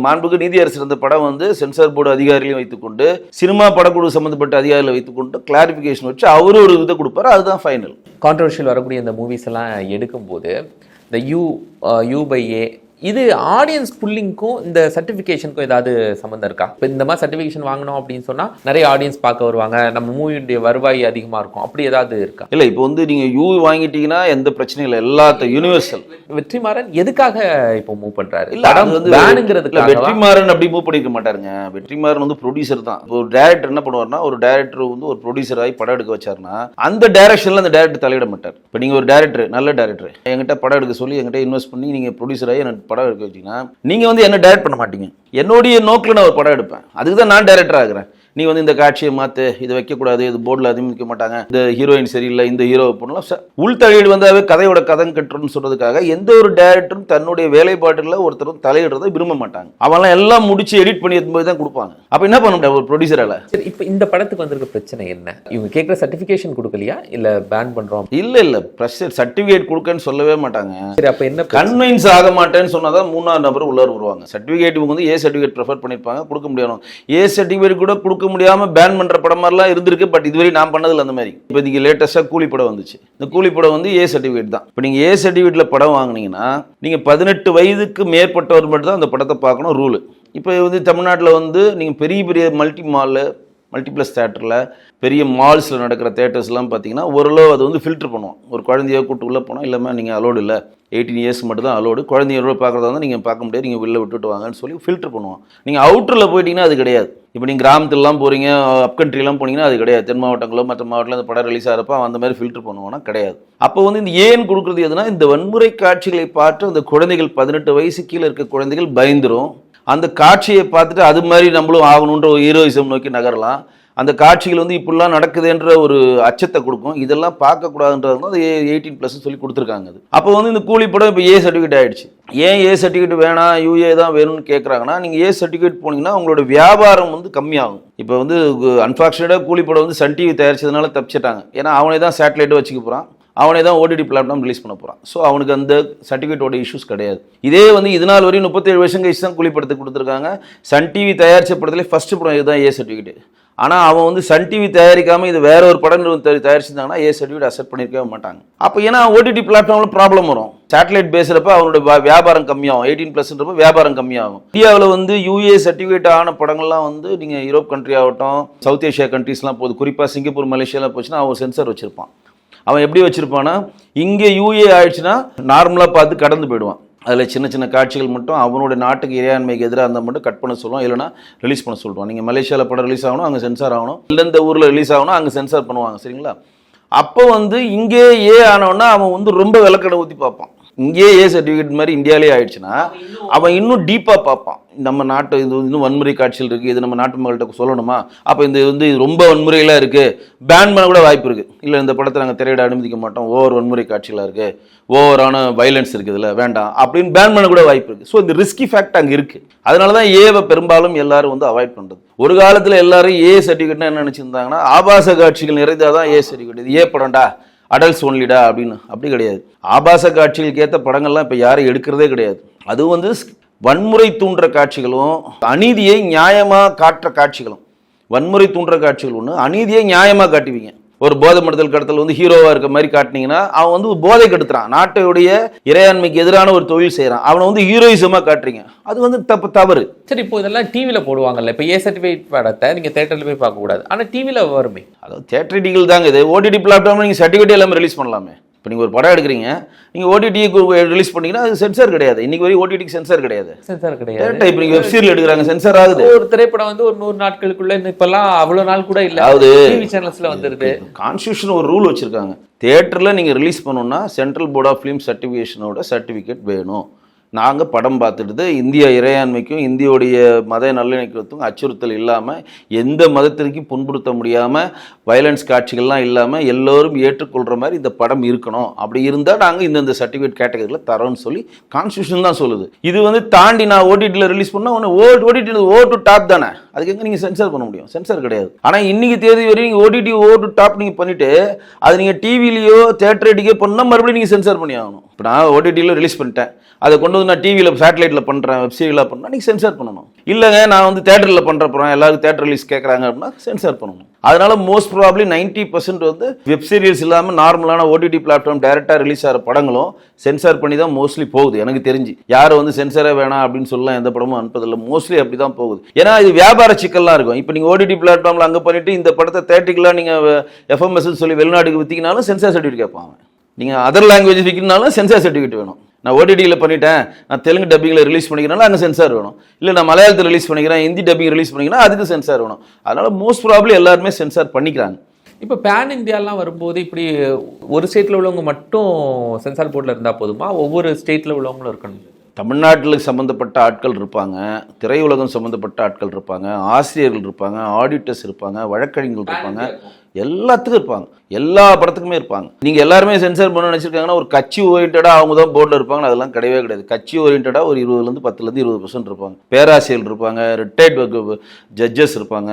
மாண்புக்கு நீதி அரசு இருந்த படம் வந்து சென்சார் போர்டு அதிகாரிகளையும் வைத்துக்கொண்டு சினிமா படக்குழு சம்பந்தப்பட்ட அதிகாரிகளை வைத்துக்கொண்டு கிளாரிபிகேஷன் வச்சு அவரு ஒரு இதை கொடுப்பாரு அதுதான் ஃபைனல் கான்ட்ரவர்ஷியல் வரக்கூடிய இந்த மூவிஸ் எல்லாம் எடுக்கும்போது இந்த யூ யூ பை ஏ இது ஆடியன்ஸ் புல்லிங்க்கும் இந்த சர்டிஃபிகேஷனுக்கும் ஏதாவது சம்மந்தம் இருக்கா? இப்போ இந்த மாதிரி சர்டிஃபிகேஷன் வாங்கணும் அப்படின்னு சொன்னா நிறைய ஆடியன்ஸ் பார்க்க வருவாங்க. நம்ம மூவியுடைய வருவாய் அதிகமா இருக்கும். அப்படி ஏதாவது இருக்கா? இல்ல இப்போ வந்து நீங்க யூ வாங்கிட்டீங்கன்னா எந்த பிரச்சனையும் இல்லை. எல்லாத்த யூனிவர்சல் வெற்றிமாறன் எதுக்காக இப்போ மூவ் பண்றாரு? இல்ல அது வந்து வேணுங்கிறதுக்காக இல்ல, வெற்றிமாறன் அப்படி மூவ் பண்ணிருக்க மாட்டாருங்க. வெற்றிமாறன் வந்து ப்ரொடியூசர் தான். ஒரு டேரக்டர் என்ன பண்ணுவார்னா ஒரு டேரக்டர் வந்து ஒரு ப்ரொடியூசர் ஆகி படம் எடுக்க வச்சாருன்னா அந்த டைரக்ஷன்ல அந்த டேரக்டர் தலையிட மாட்டார். இப்போ நீங்க ஒரு டேரக்டர் நல்ல டேரக்டர் என்கிட்ட படம் எடுக்க சொல்லி என்கிட்ட இன்வெஸ்ட் பண்ணி நீங்க ப்ரொடியூசர் ஆகி எனக்கு படம் எடுக்க வச்சீங்கன்னா நீங்கள் வந்து என்ன டைரக்ட் பண்ண மாட்டீங்க. என்னுடைய நோக்கில் நான் ஒரு படம் எடுப்பேன். அதுக்கு தான் நான் டைரக்டர் ஆகிறேன் நீ வந்து இந்த காட்சியை மாற்று இதை வைக்கக்கூடாது இது போர்டில் அதிகமிக்க மாட்டாங்க. இந்த ஹீரோயின் சரியில்லை இந்த ஹீரோ பண்ணலாம் உள்தலையீடு வந்தாவே கதையோட கதம் கட்டுறோம்னு சொல்றதுக்காக எந்த ஒரு டேரக்டரும் தன்னுடைய வேலைப்பாட்டில் ஒருத்தரும் தலையிடுறதை விரும்ப மாட்டாங்க. அவன்லாம் எல்லாம் முடிச்சு எடிட் பண்ணி எடுத்து தான் கொடுப்பாங்க. அப்போ என்ன பண்ண முடியாது ஒரு ப்ரொடியூசரால சரி இப்போ இந்த படத்துக்கு வந்திருக்க பிரச்சனை என்ன? இவங்க கேட்குற சர்டிஃபிகேஷன் கொடுக்கலையா? இல்ல பேன் பண்றோம்? இல்ல இல்ல. ப்ரெஷர் சர்டிஃபிகேட் கொடுக்கன்னு சொல்லவே மாட்டாங்க. சரி அப்ப என்ன? கன்வின்ஸ் ஆக மாட்டேன்னு சொன்னாதான் மூணாவது நபர் உள்ளார வருவாங்க. சர்டிஃபிகேட் இவங்க வந்து ஏ சர்டிஃபிகேட் ப்ரிஃபர் பண்ணிருப்பாங்க கொடுக்க முடியாது. ஏ சர்டிஃபிகேட் கூட கொடுக்க முடியாமல் பேன் பண்ணுற படம் மாதிரிலாம் இருந்திருக்கு பட் இதுவரை நான் பண்ணதில்ல அந்த மாதிரி. இப்போ நீங்க லேட்டஸ்ட்டாக கூலி படம் வந்துச்சு. இந்த கூலி படம் வந்து ஏ சர்டிஃபிகேட் தான். இப்போ நீங்கள் ஏ சர்டிஃபிகேட்டில் படம் வாங்குனீங்கன்னா நீங்கள் பதினெட்டு வயதுக்கு மேற்பட்டவர் மட்டும் தான் அந்த படத்தை பார்க்கணும் ரூல் இப்போ வந்து தமிழ்நாட்டில் வந்து நீங்கள் பெரிய பெரிய மல்டி மாலு மல்டிப்ளஸ் தேட்டரில் பெரிய மால்ஸில் நடக்கிற தேட்டர்ஸ்லாம் பார்த்தீங்கன்னா ஓரளவு அது வந்து ஃபில்டர் பண்ணுவோம். ஒரு குழந்தைய கூட்டு உள்ளே போனால் இல்லாமல் நீங்கள் அலோடு இல்லை. எயிட்டீன் இயர்ஸ் மட்டும் தான் அலோடு குழந்தையோட பார்க்குறதா இருந்தால் நீங்கள் பார்க்க முடியாது. நீங்கள் வெளில விட்டுட்டு வாங்கன்னு சொல்லி ஃபில்டர் பண்ணுவோம். நீங்கள் அவுட்டரில் போயிட்டீங்கன்னா அது கிடையாது. இப்போ நீங்கள் கிராமத்துலலாம் போகிறீங்க அப் கண்ட்ரிலாம் போனீங்கன்னா அது கிடையாது. தென் மாவட்டங்களோ மற்ற மாவட்டத்தில் அந்த படம் ரிலீஸ் ஆகிறப்ப அந்த மாதிரி ஃபில்டர் பண்ணுவோம்னா கிடையாது. அப்போ வந்து இந்த ஏன் கொடுக்குறது எதுனா இந்த வன்முறை காட்சிகளை பார்த்து அந்த குழந்தைகள் பதினெட்டு வயசு கீழே இருக்க குழந்தைகள் பயந்துரும். அந்த காட்சியை பார்த்துட்டு அது மாதிரி நம்மளும் ஆகணுன்ற ஒரு ஹீரோயிசம் நோக்கி நகரலாம். அந்த காட்சிகள் வந்து இப்படிலாம் நடக்குதுன்ற ஒரு அச்சத்தை கொடுக்கும். இதெல்லாம் பார்க்கக்கூடாதுன்றது தான் அது எயிட்டீன் ப்ளஸ் சொல்லி கொடுத்துருக்காங்க அது. அப்போ வந்து இந்த கூலி படம் இப்போ ஏ சர்டிஃபிகேட் ஆகிடுச்சு ஏன் ஏ சர்டிஃபிகேட் வேணாம்? யூஏ தான் வேணும்னு கேட்குறாங்கன்னா நீங்கள் ஏ சர்டிஃபிகேட் போனீங்கன்னா உங்களோட வியாபாரம் வந்து கம்மியாகும். இப்போ வந்து அன்ஃபார்ச்சுனேட்டாக கூலி படம் வந்து சன் டிவி தயாரிச்சதுனால தப்பிச்சிட்டாங்க. ஏன்னா அவனே தான் சேட்டலைட்டு வச்சுக்க போகிறான் அவனே தான் ஓடிடி பிளாட்ஃபார்ம் ரிலீஸ் பண்ண போகிறான் ஸோ அவனுக்கு அந்த சர்டிஃபிகேட்டோட இஷ்யூஸ் கிடையாது. இதே வந்து இதனால் வரையும் முப்பத்தேழு வருஷம் கழிச்சு தான் கூலி கொடுத்துருக்காங்க. சன் டிவி தயாரித்த படத்துலேயே ஃபஸ்ட்டு படம் இதுதான் ஏ சர்டிஃபிகேட் ஆனால் அவன் வந்து சன் டிவி தயாரிக்காமல் இது வேற ஒரு படம் தயாரிச்சிருந்தாங்கன்னா ஏ சர்டிஃபிகேட் அசெப்ட் பண்ணியிருக்கவே மாட்டாங்க. அப்போ ஏன்னா ஓடிடி பிளாட்ஃபார்மில் ப்ராப்ளம் வரும். சேட்டலைட் பேசுகிறப்ப அவனோட வியாபாரம் கம்மியாகும். எயிட்டீன் ப்ளஸ்ன்றப்ப வியாபாரம் கம்மியாகும். இந்தியாவில் வந்து யூஏ சர்டிஃபிகேட் ஆன படங்கள்லாம் வந்து நீங்கள் யூரோப் கண்ட்ரி ஆகட்டும் சவுத் ஏஷியா கண்ட்ரீஸ்லாம் போகுது. குறிப்பாக சிங்கப்பூர் மலேசியாலாம் போச்சுன்னா அவன் சென்சார் வச்சிருப்பான். அவன் எப்படி வச்சிருப்பான்னா இங்கே யூஏ ஆயிடுச்சுன்னா நார்மலாக பார்த்து கடந்து போயிடுவான். அதில் சின்ன சின்ன காட்சிகள் மட்டும் அவனுடைய நாட்டுக்கு இறையாண்மைக்கு எதிராக இருந்தால் மட்டும் கட் பண்ண சொல்லுவோம் இல்லைனா ரிலீஸ் பண்ண சொல்லுவோம் நீங்கள் மலேசியாவில் படம் ரிலீஸ் ஆகணும் அங்கே சென்சார் ஆகணும். இல்லை இந்த ஊரில் ரிலீஸ் ஆகணும் அங்கே சென்சார் பண்ணுவாங்க சரிங்களா? அப்போ வந்து இங்கே ஏ ஆனவொன்னா அவன் வந்து ரொம்ப விளக்கடை ஊற்றி பார்ப்பான். இங்கேயே ஏ சர்டிஃபிகேட் மாதிரி இந்தியாவிலே ஆயிடுச்சுன்னா அவன் இன்னும் டீப்பாக பார்ப்பான். நம்ம நாட்டு இது இன்னும் வன்முறை காட்சிகள் இருக்குது இது நம்ம நாட்டு மக்கள்கிட்ட சொல்லணுமா? அப்போ இந்த வந்து இது ரொம்ப வன்முறையெல்லாம் இருக்குது பேன் பண்ண கூட வாய்ப்பு இருக்குது இல்லை இந்த படத்தை நாங்கள் திரையிட அனுமதிக்க மாட்டோம். ஓவர் வன்முறை காட்சிகளாக இருக்குது ஓவரான வைலன்ஸ் இருக்குது இதில். வேண்டாம். அப்படின்னு பேன் பண்ண கூட வாய்ப்பு இருக்குது ஸோ இந்த ரிஸ்கி ஃபேக்ட் அங்கே இருக்குது அதனால தான் ஏவை பெரும்பாலும் எல்லாரும் வந்து அவாய்ட் பண்ணுறது ஒரு காலத்தில் எல்லாரும் ஏ சர்டிஃபிகேட்னா என்ன நினச்சிருந்தாங்கன்னா ஆபாச காட்சிகள் நிறைந்தாதான் தான் ஏ சர்டிஃபிகேட் இது ஏ படம்டா. அடல்ட்ஸ் ஒன்லிடா அப்படின்னு. அப்படி கிடையாது. ஆபாச காட்சிகளுக்கு ஏற்ற படங்கள்லாம் இப்போ யாரும் எடுக்கிறதே கிடையாது. அது வந்து ஸ்- வன்முறை தூண்டுற காட்சிகளும் அநீதியை நியாயமாக காட்டுற காட்சிகளும். வன்முறை தூண்டுற காட்சிகள் ஒன்று அநீதியை நியாயமாக காட்டுவீங்க. ஒரு போதை மடுதல் கடத்தல் வந்து ஹீரோவாக இருக்க மாதிரி காட்டினீங்கன்னா அவன் வந்து போதை கெடுத்துறான். நாட்டையுடைய இறையாண்மைக்கு எதிரான ஒரு தொழில் செய்கிறான் அவனை வந்து ஹீரோயிசமாக காட்டுறீங்க. அது வந்து தப்பு தவறு. சரி இப்போ இதெல்லாம் டிவில போடுவாங்கல்ல. இப்போ ஏ சர்டிஃபிகேட் படத்தை நீங்க தேட்டர்ல போய் பார்க்க கூடாது ஆனா டிவில வருமே. அதாவது தேட்டரிட்டிகள் தாங்க இது. ஓடிடி பிளாட்ஃபார்மில் நீங்கள் சர்டிஃபிகேட் எல்லாமே ரிலீஸ் பண்ணலாமே. இப்போ நீங்கள் ஒரு படம் எடுக்கிறீங்க நீங்கள் ஓடிடிக்கு ரிலீஸ் பண்ணீங்கன்னா அது சென்சார் கிடையாது. இன்னைக்கு வரையும் ஓடிடிக்கு சென்சார் கிடையாது. சென்சார் கிடையாது. இப்போ நீங்கள் வெப் சீரியல் எடுக்கிறாங்க சென்சார் ஆகுது. ஒரு திரைப்படம் வந்து ஒரு நூறு நாட்களுக்குள்ள இப்பெல்லாம் அவ்வளவு நாள் கூட இல்ல. அதாவது டிவி சேனல்ஸ்ல வந்துருது. கான்ஸ்டியூஷன் ஒரு ரூல் வச்சுருக்காங்க. தேட்டரில் நீங்கள் ரிலீஸ் பண்ணணும்னா சென்ட்ரல் போர்ட் ஆஃப் ஃபிலிம் சர்டிஃபிகேஷனோட சர்டிஃபிகேட் வேணும். நாங்கள் படம் பார்த்துட்டு இந்திய இறையாண்மைக்கும் இந்தியோடைய மத நல்லிணக்கத்துக்கும் அச்சுறுத்தல் இல்லாமல் எந்த மதத்திற்கும் புண்படுத்த முடியாமல் வயலன்ஸ் காட்சிகள்லாம் இல்லாமல் எல்லோரும் ஏற்றுக்கொள்கிற மாதிரி இந்த படம் இருக்கணும். அப்படி இருந்தால் நாங்கள் இந்தந்த சர்டிஃபிகேட் கேட்டகரியில் தரோம்னு சொல்லி கான்ஸ்டியூஷன் தான் சொல்லுது. இது வந்து தாண்டி நான் ஓடிடியில் ரிலீஸ் பண்ணால் ஒன்று O OTT O to top தானே. அதுக்கு எங்கே நீங்கள் சென்சார் பண்ண முடியும்? சென்சார் கிடையாது. ஆனால் இன்றைக்கி தேதி வரையும் நீங்கள் ஓடிடி ஓ டு டாப் நீங்கள் பண்ணிவிட்டு அது நீங்கள் டிவிலேயோ தேட்டர் அடிக்கோ பண்ணால் மறுபடியும் நீங்கள் சென்சார் பண்ணி ஆகணும். இப்போ நான் ஓடிடியில் ரிலீஸ் பண்ணிட்டேன். அதை கொண்டு பண்ணுறது நான் டிவியில் சேட்டலைட்டில் பண்ணுறேன் வெப்சீரியலாக பண்ணால் நீங்கள் சென்சார் பண்ணணும். இல்லைங்க நான் வந்து தேட்டரில் பண்ணுற போகிறேன் எல்லாருக்கும் தேட்டர் ரிலீஸ் கேட்குறாங்க அப்படின்னா சென்சார் பண்ணணும். அதனால மோஸ்ட் ப்ராப்ளி நைன்ட்டி பர்சன்ட் வந்து வெப் சீரிஸ் இல்லாமல் நார்மலான ஓடிடி பிளாட்ஃபார்ம் டேரெக்டாக ரிலீஸ் ஆகிற படங்களும் சென்சார் பண்ணி தான் மோஸ்ட்லி போகுது எனக்கு தெரிஞ்சு. யாரும் வந்து சென்சாரே வேணாம் அப்படின்னு சொல்லலாம் எந்த படமும் அனுப்பதில்லை. மோஸ்ட்லி அப்படி தான் போகுது. ஏன்னா இது வியாபார சிக்கல்லாம் இருக்கும். இப்போ நீங்கள் ஓடிடி பிளாட்ஃபார்மில் அங்கே பண்ணிட்டு இந்த படத்தை தேட்டிக்கலாக நீங்கள் எஃப்எம்எஸ் சொல்லி வெளிநாட்டுக்கு விற்றிக்கினாலும் சென்சார் சர்டிஃபிகேட் கேட்பாங்க. நீங்கள் அதர் லாங்குவேஜ் விற்கினாலும் சென்சார் சர்டிஃபிகேட் வேணும். நான் ஓடிடியில் பண்ணிட்டேன். நான் தெலுங்கு டப்பிங்கில் ரிலீஸ் பண்ணிக்கிறனால அங்கே சென்சார் வேணும். இல்லை நான் மலையாளத்தில் ரிலீஸ் பண்ணிக்கிறேன் ஹிந்தி டப்பிங் ரிலீஸ் பண்ணிக்கிறேன் அதுக்கு சென்சார் வேணும். அதனால மோஸ்ட் ப்ராப்ளி எல்லாருமே சென்சார் பண்ணிக்கிறாங்க. இப்போ பேன் இந்தியாலாம் வரும்போது இப்படி ஒரு ஸ்டேட்ல உள்ளவங்க மட்டும் சென்சார் போர்டில் இருந்தா போதுமா? ஒவ்வொரு ஸ்டேட்ல உள்ளவங்களும் இருக்கணும். தமிழ்நாட்டில் சம்மந்தப்பட்ட ஆட்கள் இருப்பாங்க. திரையுலகம் சம்மந்தப்பட்ட ஆட்கள் இருப்பாங்க. ஆசிரியர்கள் இருப்பாங்க. ஆடிட்டர்ஸ் இருப்பாங்க. வழக்கறிஞர்கள் இருப்பாங்க. எல்லாத்துக்கும் இருப்பாங்க. எல்லா படத்துக்குமே இருப்பாங்க. நீங்கள் எல்லாருமே சென்சார் பண்ண நினச்சிருக்காங்கன்னா ஒரு கட்சி ஓரியன்டாக அவங்க தான் போர்டில் இருப்பாங்க அதெல்லாம் கிடையவே கிடையாது. கட்சி ஓரியன்டாக ஒரு இருபதுலேருந்து பத்துலேருந்து இருபது பர்சன்ட் இருப்பாங்க. பேராசிரியர்கள் இருப்பாங்க ரிட்டையர்ட் ஜட்ஜஸ் இருப்பாங்க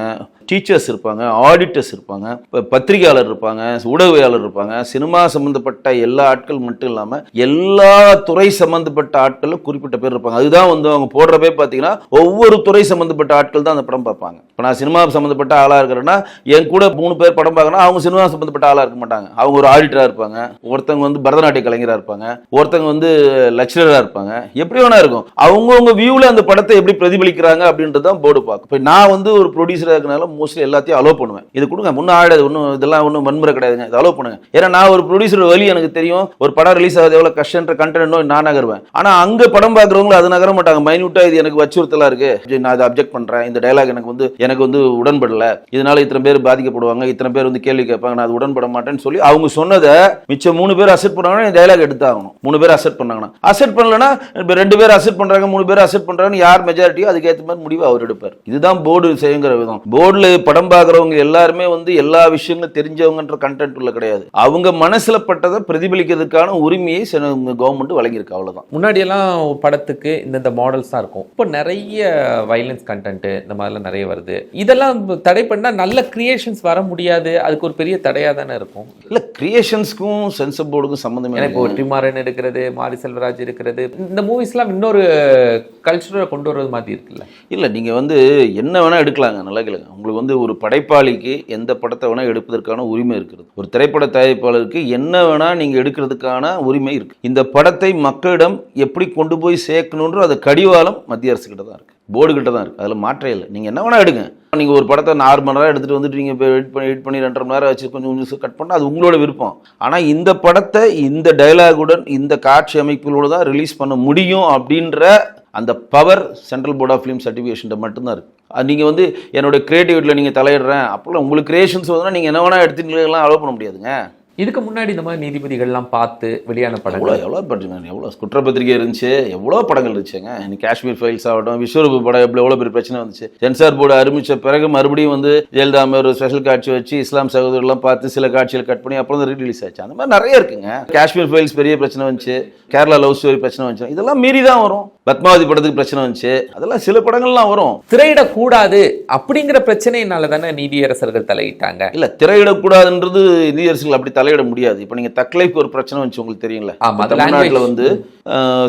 டீச்சர்ஸ் இருப்பாங்க ஆடிட்டர்ஸ் இருப்பாங்க இப்போ பத்திரிகையாளர் இருப்பாங்க ஊடகவியாளர் இருப்பாங்க. சினிமா சம்மந்தப்பட்ட எல்லா ஆட்கள் மட்டும் இல்லாமல் எல்லா துறை சம்மந்தப்பட்ட ஆட்களும் குறிப்பிட்ட பேர் இருப்பாங்க. அதுதான் வந்து அவங்க போடுறப்பே பார்த்தீங்கன்னா ஒவ்வொரு துறை சம்மந்தப்பட்ட ஆட்கள் தான் அந்த படம் பார்ப்பாங்க. இப்போ நான் சினிமா சம்மந்தப்பட்ட ஆளாக இருக்கிறேன்னா என் கூட மூணு பேர் படம் பார்க்கணும் அவங்க சினிமா சம்மந்தப்பட்ட சம்பந்தப்பட்ட ஆளாக இருக்க மாட்டாங்க. அவங்க ஒரு ஆடிட்டராக இருப்பாங்க. ஒருத்தவங்க வந்து பரதநாட்டிய கலைஞராக இருப்பாங்க. ஒருத்தவங்க வந்து லெக்சரராக இருப்பாங்க. எப்படி வேணா இருக்கும். அவங்கவுங்க வியூவில் அந்த படத்தை எப்படி பிரதிபலிக்கிறாங்க அப்படின்றது தான் போர்டு பார்க்கும். இப்போ நான் வந்து ஒரு ப்ரொடியூசராக இருக்கனால மோஸ்ட்லி எல்லாத்தையும் அலோவ் பண்ணுவேன். இது கொடுங்க. முன்னும் ஆடாது. ஒன்றும் இதெல்லாம் ஒன்றும் வன்முறை கிடையாதுங்க. இதை அலோவ் பண்ணுங்க. ஏன்னா நான் ஒரு ப்ரொடியூசர் வழி எனக்கு தெரியும். ஒரு படம் ரிலீஸ் ஆகுது எவ்வளோ கஷ்டன்ற கண்டென்ட் நான் நகருவேன். ஆனால் அங்கே படம் பார்க்குறவங்களும் அது நகர மாட்டாங்க. மைன்யூட்டாக இது எனக்கு வச்சுறுத்தலாக இருக்கு. நான் அதை அப்ஜெக்ட் பண்ணுறேன் இந்த டயலாக் எனக்கு வந்து எனக்கு வந்து உடன்படல. இதனால இத்தனை பேர் பாதிக்கப்படுவாங்க. இத்தனை பேர் வந்து கேள்வி கேட்பாங்க. நான் அது உடன்பட மாட்டேன்னு சொல்லி அவங்க சொன்னதை மிச்சம் மூணு பேர் அசெப்ட் பண்ணாங்கன்னா டைலாக் எடுத்தாகணும். மூணு பேர் அசெட் பண்ணாங்கன்னா. அசெப்ட் பண்ணலன்னா இப்போ ரெண்டு பேர் அசெப்ட் பண்றாங்க மூணு பேர் அசெப்ட் பண்றாங்கன்னு யார் மெஜாரிட்டியோ அதுக்கேற்ற மாதிரி முடிவு அவர் எடுப்பார். இதுதான் போர்டு செய்யுங்கிற விதம். போர்டில் படம் பார்க்குறவங்க எல்லாருமே வந்து எல்லா விஷயங்களும் தெரிஞ்சவங்கன்ற கண்டென்ட் உள்ள கிடையாது. அவங்க மனசில் பட்டதை பிரதிபலிக்கிறதுக்கான உரிமையை கவர்மெண்ட் வழங்கியிருக்கு அவ்வளோதான் முன்னாடியெல்லாம் படத்துக்கு இந்தந்த மாடல்ஸ் தான் இருக்கும். இப்போ நிறைய வைலன்ஸ் கண்டென்ட் இந்த மாதிரிலாம் நிறைய வருது. இதெல்லாம் தடை பண்ணால் நல்ல கிரியேஷன்ஸ் வர முடியாது. அதுக்கு ஒரு பெரிய தடையாக தானே இருக்கும். இல்ல கிரியேஷன்ஸ்க்கும் சென்சர் போர்டுக்கும் சம்மந்தமே ஏன்னா இப்போ. வெற்றிமாறன் எடுக்கிறது மாரி செல்வராஜ் இருக்கிறது இந்த மூவிஸ்லாம் இன்னொரு கல்ச்சுரலை கொண்டு வர்றது மாதிரி இருக்குல்ல. இல்ல நீங்க வந்து என்ன வேணா எடுக்கலாங்க நல்லா கேளுங்க. உங்களுக்கு வந்து ஒரு படைப்பாளிக்கு எந்த படத்தை வேணா எடுப்பதற்கான உரிமை இருக்கிறது. ஒரு திரைப்பட தயாரிப்பாளருக்கு என்ன வேணா நீங்க எடுக்கிறதுக்கான உரிமை இருக்கு. இந்த படத்தை மக்களிடம் எப்படி கொண்டு போய் சேர்க்கணுன்ற அது கடிவாளம் மத்திய அரசு கிட்ட தான் இருக்கு. போர்டு கிட்ட தான் இருக்குது அதில் மாற்றே இல்லை. நீங்கள் என்ன வேணால் எடுங்க. நீங்கள் ஒரு படத்தை நாலு மணி நேரம் எடுத்துகிட்டு வந்துட்டு நீங்கள் இப்போ எடிட் பண்ணி எடிட் பண்ணி ரெண்டரை மணி நேரம் வச்சு கொஞ்சம் கொஞ்சம் கட் பண்ணால் அது உங்களோட விருப்பம். ஆனால் இந்த படத்தை இந்த டைலாகுடன் இந்த காட்சி அமைப்புகளோடு தான் ரிலீஸ் பண்ண முடியும் அப்படின்ற அந்த power central board of film certification மட்டும்தான் இருக்குது அது நீங்கள் வந்து என்னோட க்ரியேட்டிவிட்டியில் நீங்கள் தலையிடுறேன் அப்போல்லாம் உங்களுக்கு க்ரியேஷன்ஸ் வந்து நீங்கள் என்ன வேணால் எடுத்துக்கலாம் அலோவ் பண்ண முடியாதுங்க. இதுக்கு முன்னாடி இந்த மாதிரி நீதிபதிகள்லாம் பார்த்து வெளியான எவ்வளோ படங்கள் எவ்வளோ பட்ஜெட் எவ்வளோ குற்றப்பத்திரிகை இருந்துச்சு எவ்வளோ படங்கள் இருந்துச்சுங்க இனி காஷ்மீர் ஃபைல்ஸ் ஆகட்டும் விஸ்வரூப படம் எப்படி எவ்வளோ பெரிய பிரச்சனை வந்துச்சு. சென்சார் போர்டு அறிவிச்ச பிறகு மறுபடியும் வந்து ஜெயலலிதா ஒரு ஸ்பெஷல் காட்சி வச்சு இஸ்லாம் சகோதரர்லாம் பார்த்து சில காட்சிகள் கட் பண்ணி அப்புறம் தான் ரிலீஸ் ஆச்சு. அந்த மாதிரி நிறைய இருக்குங்க. காஷ்மீர் ஃபைல்ஸ் பெரிய பிரச்சனை வந்துச்சு. கேரளா லவ் ஸ்டோரி பிரச்சனை வந்துச்சு. இதெல்லாம் மீறி தான் வரும். பத்மாவதி படத்துக்கு பிரச்சனை வந்துச்சு. அதெல்லாம் சில படங்கள்லாம் வரும். திரையிடக்கூடாது அப்படிங்கிற பிரச்சனையினால தானே நீதியரசர்கள் தலையிட்டாங்க. இல்ல திரையிடக்கூடாதுன்றது நீதியரசர்கள் அப்படி தலையிட முடியாது. இப்போ நீங்க தக்கலைக்கு ஒரு பிரச்சனை வந்துச்சு உங்களுக்கு தெரியுங்களா தமிழ்நாட்டுல. வந்து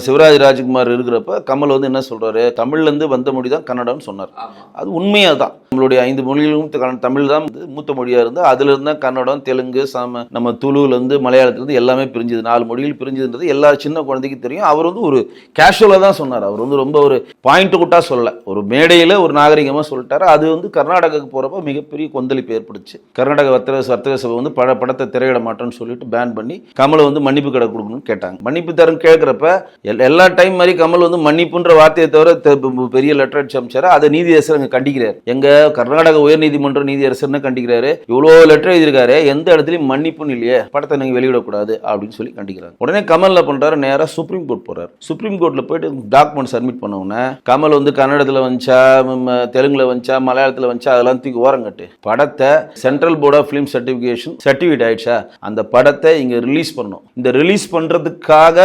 சிவராஜ் ராஜ்குமார் இருக்கிறப்ப கமல் வந்து என்ன சொல்றாரு? தமிழ்ல இருந்து வந்த மொழி தான் கன்னடம்னு சொன்னார். அது உண்மையா தான். நம்மளுடைய ஐந்து மொழிகளும் தமிழ் தான் மூத்த மொழியா இருந்து அதுல இருந்தா கன்னடம் தெலுங்கு சம நம்ம துளுல இருந்து மலையாளத்துல இருந்து எல்லாமே பிரிஞ்சுது. நாலு மொழிகள் பிரிஞ்சுதுன்றது எல்லா சின்ன குழந்தைக்கும் தெரியும். அவர் வந்து ஒரு கேஷுவலா தான் சொன்னார். அவர் வந்து ரொம்ப ஒரு பாயிண்ட் கூட்டா சொல்லல. ஒரு மேடையில ஒரு நாகரிகமா சொல்லிட்டாரு. அது வந்து கர்நாடகாவுக்கு போறப்ப மிகப்பெரிய கொந்தளிப்பு ஏற்பட்டுச்சு கர்நாடக வர்த்தக வர்த்தக சபை வந்து பட படத்தை திரையிட மாட்டோம்னு சொல்லிட்டு பேன் பண்ணி கமலை வந்து மன்னிப்பு கடை கொடுக்கணும்னு கேட்டாங்க. மன்னிப்பு தரம் கேட்கிறப்ப எல்லா டைம் மாதிரி கமல் வந்து மன்னிப்புன்ற வார்த்தையை தவிர பெரிய லெட்டர் அடிச்சு அமைச்சாரு. அதை நீதியரசர் அங்கே கண்டிக்கிறார். எங்க கர்நாடக உயர்நீதிமன்ற நீதியரசர்னு கண்டிக்கிறாரு? இவ்வளோ லெட்டர் எழுதியிருக்காரு. எந்த இடத்துலயும் மன்னிப்புன்னு இல்லையே. படத்தை நீங்க வெளியிடக்கூடாது அப்படின்னு சொல்லி கண்டிக்கிறாங்க உடனே கமல் என்ன பண்றாரு. நேராக சுப்ரீம் கோர்ட் போறாரு. சுப்ரீம் கோர்ட்ல போயிட்டு டாக்குமெண்ட் சப்மிட் பண்ண கமல் வந்து கன்னடத்தில் வந்துச்சா தெலுங்கில் தெலுங்குல வந்துச்சா மலையாளத்தில் வந்துச்சா அதெல்லாம் தூக்கி ஓரங்கட்டு படத்தை central board of film certification certificate ஆயிடுச்சா? அந்த படத்தை இங்கே ரிலீஸ் பண்ணணும். இந்த ரிலீஸ் பண்ணுறதுக்காக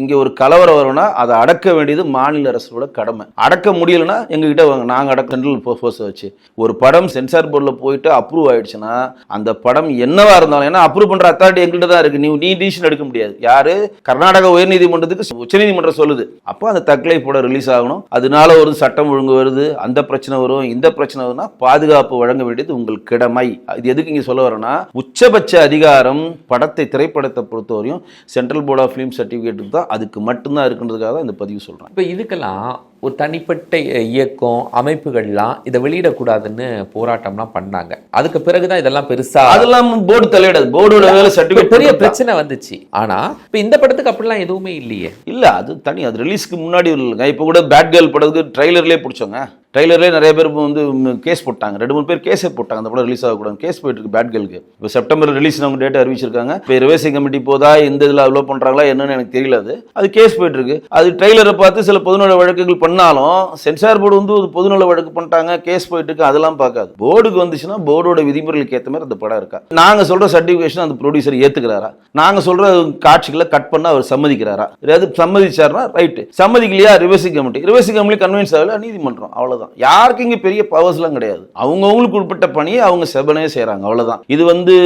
இங்க ஒரு கலவரம் வரும்னா அதை அடக்க வேண்டியது மாநில அரசோட கடமை. அடக்க முடியலன்னா எங்ககிட்ட வாங்க நாங்க அடக்க சென்ட்ரல் ஃபோர்ஸ் வச்சு. ஒரு படம் சென்சார் போர்டில் போயிட்டு அப்ரூவ் ஆயிடுச்சுன்னா அந்த படம் என்னவா இருந்தாலும் ஏன்னா அப்ரூவ் பண்ற அத்தாரிட்டி எங்கள்கிட்ட தான் இருக்கு. நீ நீ டிசிஷன் எடுக்க முடியாது. யாரு? கர்நாடக உயர்நீதிமன்றத்துக்கு உச்சநீதிமன்றம் சொல்லுது. அப்போ அந்த தக்லை படம் ரிலீஸ் ஆகணும். அதனால ஒரு சட்டம் ஒழுங்கு வருது. அந்த பிரச்சனை வரும். இந்த பிரச்சனை வரும்னா பாதுகாப்பு வழங்க வேண்டியது உங்கள் கிடமை. இது எதுக்கு இங்கே சொல்ல வரேன்னா உச்சபட்ச அதிகாரம் படத்தை திரைப்படத்தை பொறுத்தவரையும் சென்ட்ரல் போர்ட் ஆஃப் ஃபிலிம் சர்டிஃபிகேட்டுக்கு தான் அதுக்கு மட்டும்தான் இருக்குன்றதுக்காக தான் இந்த பதிவு சொல்கிறேன் இப்போ இதுக்கெல்லாம் ஒரு தனிப்பட்ட இயக்கம் அமைப்புகள்லாம் இதை வெளியிடக்கூடாதுன்னு போராட்டம்லாம் பண்ணாங்க. அதுக்கு பிறகுதான் இதெல்லாம் பெருசா அதெல்லாம் போர்டு தலையிடாது. போர்டோட வேலை பெரிய சர்டிஃபிகேட் பிரச்சனை வந்துச்சு. ஆனா இப்ப இந்த படத்துக்கு அப்படிலாம் எதுவுமே இல்லையே. இல்ல அது தனி. அது ரிலீஸ்க்கு முன்னாடி இல்லைங்க இப்போ கூட பேட் கேர்ள் படத்துக்கு ட்ரைலர்லேயே பிடிச்சோங்க ட்ரைலர்லேயே நிறைய பேர் வந்து கேஸ் போட்டாங்க. ரெண்டு மூணு பேர் கேஸே போட்டாங்க. அந்த படம் ரிலீஸ் ஆகக்கூடாது கேஸ் போயிட்டு இருக்கு பேட் கேர்ளுக்கு இப்போ செப்டம்பர் ரிலீஸ் அவங்க டேட் அறிவிச்சிருக்காங்க. இப்போ ரிவர்சிங் கமிட்டி போதா எந்த இதில் அவ்வளோ பண்ணுறாங்களா என்னன்னு எனக்கு தெரியல அது. அது கேஸ் போயிட்டு இருக்கு. அது ட்ரைலரை பார்த்து சில பொதுநல வழக்குகள் பண்ணாலும் சென்சார் போர்டு வந்து ஒரு பொதுநல வழக்கு பண்ணிட்டாங்க கேஸ் போயிட்டு இருக்கு அதெல்லாம் பார்க்காது. போர்டுக்கு வந்துச்சுன்னா போர்டோட விதிமுறைகளுக்கு ஏற்ற மாதிரி அந்த படம் இருக்கா? நாங்கள் சொல்ற சர்டிஃபிகேஷன் அந்த ப்ரொடியூசர் ஏற்றுக்கிறாரா நாங்கள் சொல்கிற காட்சிகளை கட் பண்ண அவர் சம்மதிக்கிறாரா? ஏதாவது சம்மதிச்சாருன்னா right சம்மதிக்கலையா? Reversing committee reversing committee convince ஆகல நீதிமன்றம். அவ்வளோதான் யாருக்கு இங்கே பெரிய பவர்ஸ்லாம் கிடையாது. அவங்கவுங்களுக்கு உட்பட்ட பணியை அவங்க செபனே செய்கிறாங்க அவ்வளோதான் இது வந்து